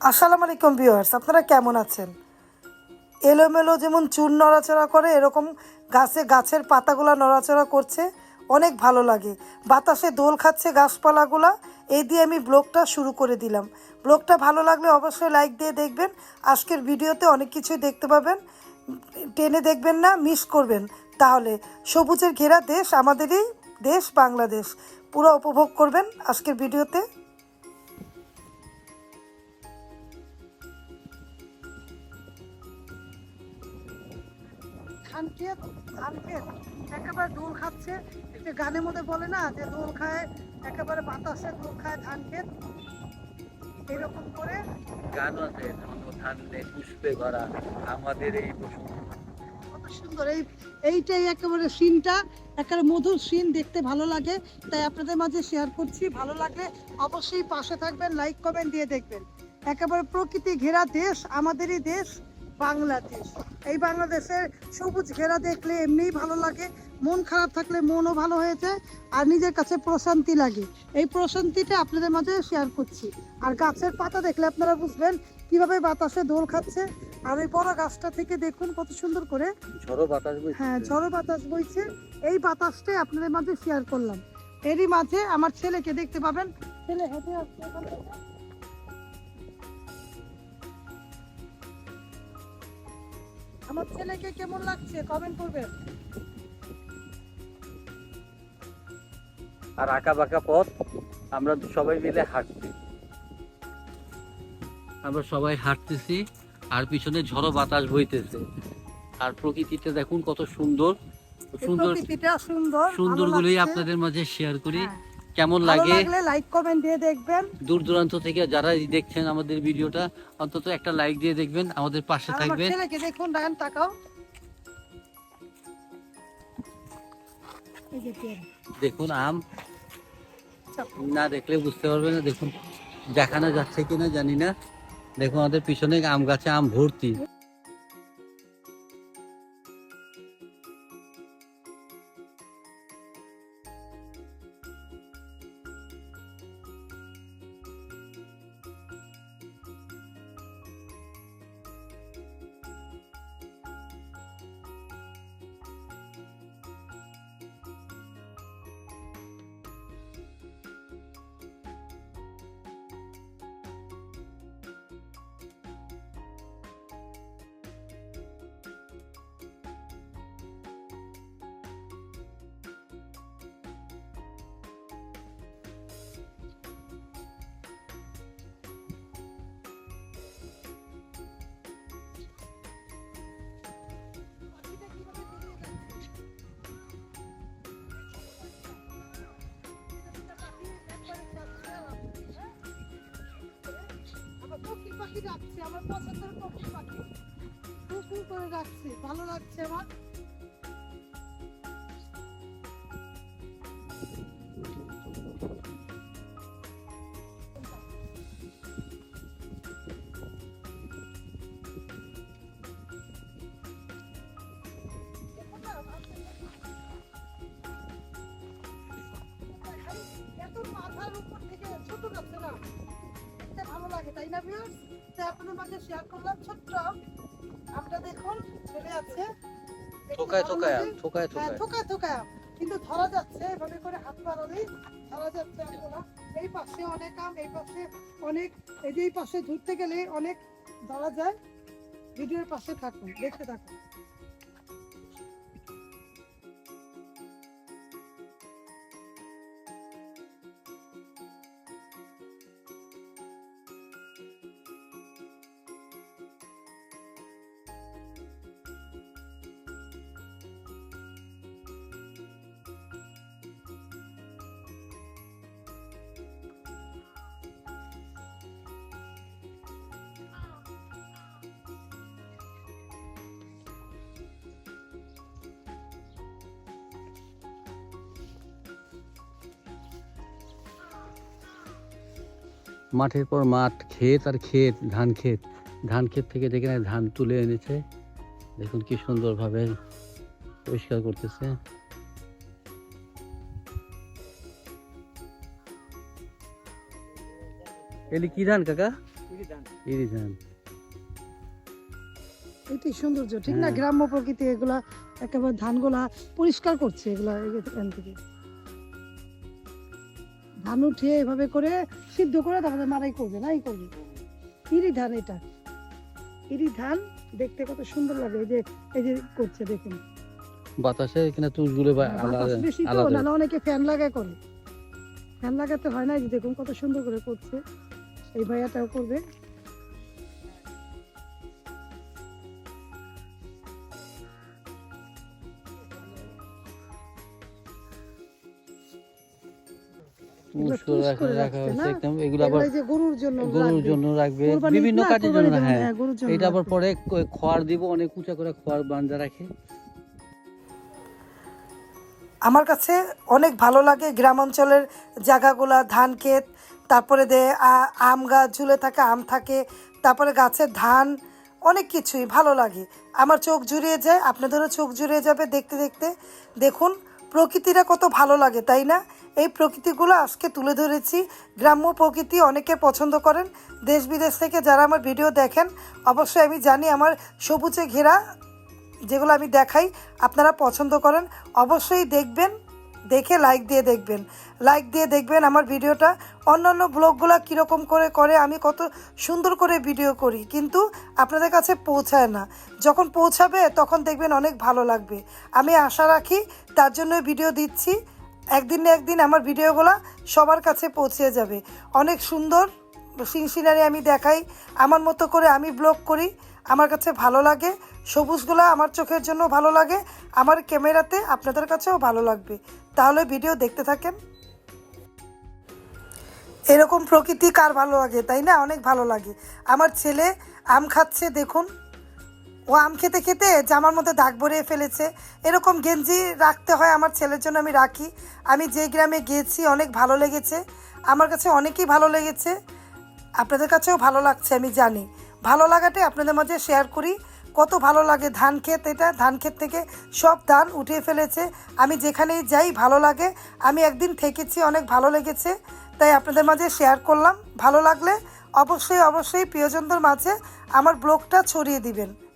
আসসালামু আলাইকুম ভিউয়ার্স, আপনারা কেমন আছেন? এলোমেলো যেমন চুন নড়াচড়া করে, এরকম গাছে গাছের পাতাগুলো নড়াচড়া করছে, অনেক ভালো লাগে। বাতাসে দোল খাচ্ছে গাছপালাগুলা, এই দিয়ে আমি ব্লগটা শুরু করে দিলাম। ব্লগটা ভালো লাগলে অবশ্যই লাইক দিয়ে দেখবেন, আজকের ভিডিওতে অনেক কিছুই দেখতে পাবেন। টেনে দেখবেন না, মিস করবেন। তাহলে সবুজের ঘেরা দেশ আমাদেরই দেশ, বাংলাদেশ। পুরো উপভোগ করবেন আজকের ভিডিওতে। ধান ক্ষেত একেবারে দোল খাচ্ছে। একটা গানের মধ্যে বলে না যে দোল খায় একেবারে বাতাসে দোল খায় ধান ক্ষেত। এরকম করে গান আছে ধানে পুষ্পে ভরা আমাদের এই কত সুন্দর। এই এইটাই একেবারে সিনটা। একেবারে মধুর সিন দেখতে ভালো লাগে। তাই আপনাদের মাঝে শেয়ার করছি। ভালো লাগলে অবশ্যই পাশে থাকবেন লাইক কমেন্ট দিয়ে দেখবেন। একেবারে প্রকৃতি ঘেরা দেশ আমাদেরই দেশ। বাংলাদেশ। এই বাংলাদেশের সবুজ ঘেরা দেখলে এমনিই ভালো লাগে মন খারাপ থাকলে মনও ভালো হয়ে যায় আর নিজের কাছে প্রশান্তি লাগে। এই প্রশান্তিটা আপনাদের মাঝে শেয়ার করছি। আর গাছের পাতা দেখলে আপনারা বুঝবেন কীভাবে বাতাসে দোল খাচ্ছে। আর ওই বড় গাছটা থেকে দেখুন কত সুন্দর করে। ঝড়ো বাতাস হ্যাঁ ঝড়ো বাতাস বইছে। এই বাতাসটাই আপনাদের মাঝে শেয়ার করলাম। এরই মাঝে আমার ছেলেকে দেখতে পাবেন। ছেলে হেঁটে আসছে। আমার ছেলেকে কেমন লাগছে? কমেন্ট করবেন। আর আঁকা বাঁকা পথ আমরা সবাই মিলে হাঁটছি। আমরা সবাই হাঁটতেছি আর পিছনে ঝড়ো বাতাস বইতেছে। আর প্রকৃতিটা দেখুন কত সুন্দর সুন্দর সুন্দর সুন্দর ভালো গুলোই আপনাদের মাঝে শেয়ার করি। হ্যাঁ। কেমন লাগে? লাইক কমেন্ট দিয়ে দেখবেন। দূর দূরান্ত থেকে যারা দেখছেন আমাদের ভিডিওটা অন্তত একটা লাইক দিয়ে দেখবেন আমাদের পাশে থাকবেন। দেখুন তাকাও। দেখুন আম। না দেখলে বুঝতে পারবে না দেখুন দেখানো যাচ্ছে কিনা জানি না। দেখুন আমাদের পিছনে আম গাছে আম ভর্তি। পাখি ডাকছে? আমার পছন্দের পক্ষী পাখি। করে ডাকছে। ভালো লাগছে আমার। মাথার উপর থেকে ছোট যাচ্ছে না। ভালো লাগে, তাই না ভিউয়ার্স তাই আপনাদের শেয়ার করলাম ছোট্ট আমটা দেখুন চলে আছে। থোকায় থোকায় থোকায় হ্যাঁ থোকায়। থোকায় থোকায় কিন্তু ধরা যাচ্ছে এভাবে করে হাত বাড়ালেই ধরা যাচ্ছে আমগুলা। এই পাশে অনেক আম এই পাশে অনেক এই যে এই পাশে ধরতে গেলে অনেক ধরা যায়। ভিডিওর পাশে থাকুন দেখতে থাকুন। মাঠের পর মাঠ ক্ষেত আর ক্ষেত ধান ক্ষেত। ধান ক্ষেত থেকে যেখানে ধান তুলে এনেছে। দেখুন কি সুন্দরভাবে পরিষ্কার করতেছে। এলি কি ধান কাকা? ইরি ধান। এটাই সৌন্দর্য ঠিক না? হ্যাঁ। গ্রাম্য প্রকৃতি এগুলা একেবারে ধানগুলা পরিষ্কার করছে এগুলা এখান থেকে। ধান উঠিয়ে এভাবে করে সিদ্ধ করে তারপরে মারাই করবে না এই করবে? ইরি ধান এটা। ইরি ধান দেখতে কত সুন্দর লাগে এই যে এই যে করছে দেখুন। বাতাসে এখানে তুষগুলো বা- আলাদা বেশি তো নাহলে অনেকে ফ্যান লাগায় করে। ফ্যান লাগাতে হয় না এই যে দেখুন কত সুন্দর করে করছে। এই ভাইয়াটাও করবে। গরুর জন্য রাখবে। জন্য রাখবে কোরবানির বিভিন্ন কাজের জন্য হ্যাঁ। এটা আবার পরে খড় দিব অনেক উঁচা করে খড় বান্ধা রাখে। আমার কাছে অনেক ভালো লাগে গ্রাম অঞ্চলের জায়গাগুলা ধান ক্ষেত তারপরে দে আম গাছ ঝুলে থাকে আম থাকে তারপরে গাছের ধান অনেক কিছুই ভালো লাগে। আমার চোখ জুড়িয়ে যায় আপনাদেরও চোখ জুড়িয়ে যাবে দেখতে দেখতে। দেখুন প্রকৃতিটা কত ভালো লাগে, তাই না? এই প্রকৃতিগুলো আজকে তুলে ধরেছি। গ্রাম্য প্রকৃতি অনেকে পছন্দ করেন। দেশ বিদেশ থেকে যারা আমার ভিডিও দেখেন, অবশ্যই আমি জানি আমার সবুজে ঘেরা যেগুলো আমি দেখাই, আপনারা পছন্দ করেন। অবশ্যই দেখবেন। দেখে লাইক দিয়ে দেখবেন। লাইক দিয়ে দেখবেন আমার ভিডিওটা। অন্যান্য ব্লগগুলো কীরকম করে করে আমি কত সুন্দর করে ভিডিও করি। কিন্তু আপনাদের কাছে পৌঁছায় না। যখন পৌঁছাবে, তখন দেখবেন অনেক ভালো লাগবে। আমি আশা রাখি তার জন্য ভিডিও দিচ্ছি। একদিন না একদিন আমার ভিডিওগুলো সবার কাছে পৌঁছে যাবে। অনেক সুন্দর সিন সিনারি আমি দেখাই। আমার মতো করে আমি ব্লগ করি। আমার কাছে ভালো লাগে, সবুজগুলো আমার চোখের জন্য ভালো লাগে, আমার ক্যামেরাতে আপনাদের কাছেও ভালো লাগবে। তাহলে ভিডিও দেখতে থাকেন। এরকম প্রকৃতি কার ভালো লাগে, তাই না? অনেক ভালো লাগে। আমার ছেলে আম খাচ্ছে, দেখুন। ও আম খেতে খেতে জামার মধ্যে দাগ ভরিয়ে ফেলেছে। এরকম গেঞ্জি রাখতে হয় আমার ছেলের জন্য আমি রাখি। আমি যে গ্রামে গিয়েছি, অনেক ভালো লেগেছে। আমার কাছে অনেকই ভালো লেগেছে। আপনাদের কাছেও ভালো লাগছে, আমি জানি। ভালো লাগাটাই আপনাদের মাঝে শেয়ার করি। কত ভালো লাগে ধান ক্ষেত এটা। ধান ক্ষেত থেকে সব ধান উঠিয়ে ফেলেছে। আমি যেখানেই যাই ভালো লাগে। আমি একদিন থেকেছি, অনেক ভালো লেগেছে। তাই আপনাদের মাঝে শেয়ার করলাম। ভালো লাগলে অবশ্যই অবশ্যই প্রিয়জনদের মাঝে আমার ব্লগটা ছড়িয়ে দিবেন।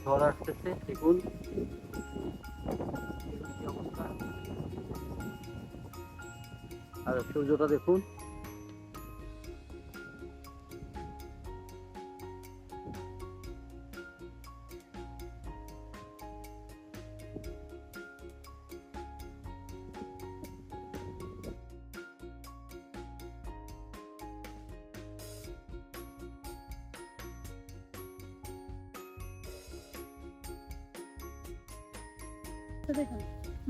ঝড় আসতেছে দেখুন। আর সূর্যটা দেখুন। দেখুন।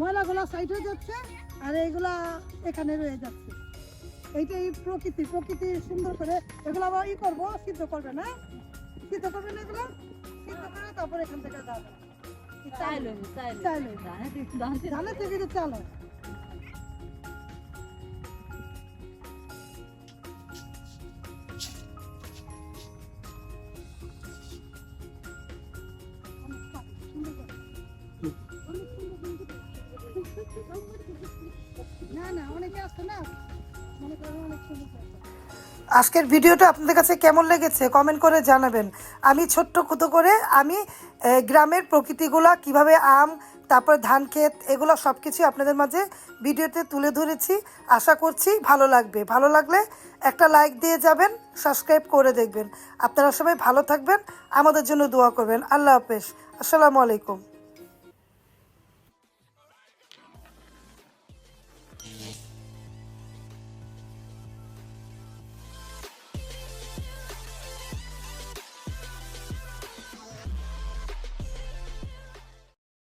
ময়লাগুলো সাইড হয়ে যাচ্ছে আর এইগুলা এখানে রয়ে যাচ্ছে। এইটা এই প্রকৃতি প্রকৃতি সুন্দর করে এগুলো আবার ই করব সিদ্ধ করবে না? সিদ্ধ করবে না এগুলো? সিদ্ধ করে তারপর এখান থেকে যাবে চাইলো চাইলো। ধানের থেকে চাল হয়। আজকের ভিডিওটা আপনাদের কাছে কেমন লেগেছে কমেন্ট করে জানাবেন। আমি ছোট্ট কুতো করে আমি গ্রামের প্রকৃতিগুলা, কীভাবে আম, তারপর ধান ক্ষেত, এগুলো সব কিছু আপনাদের মাঝে ভিডিওতে তুলে ধরেছি। আশা করছি ভালো লাগবে। ভালো লাগলে একটা লাইক দিয়ে যাবেন, সাবস্ক্রাইব করে দেখবেন। আপনারা সবাই ভালো থাকবেন, আমাদের জন্য দোয়া করবেন। আল্লাহ হাফেজ। আসসালামু আলাইকুম।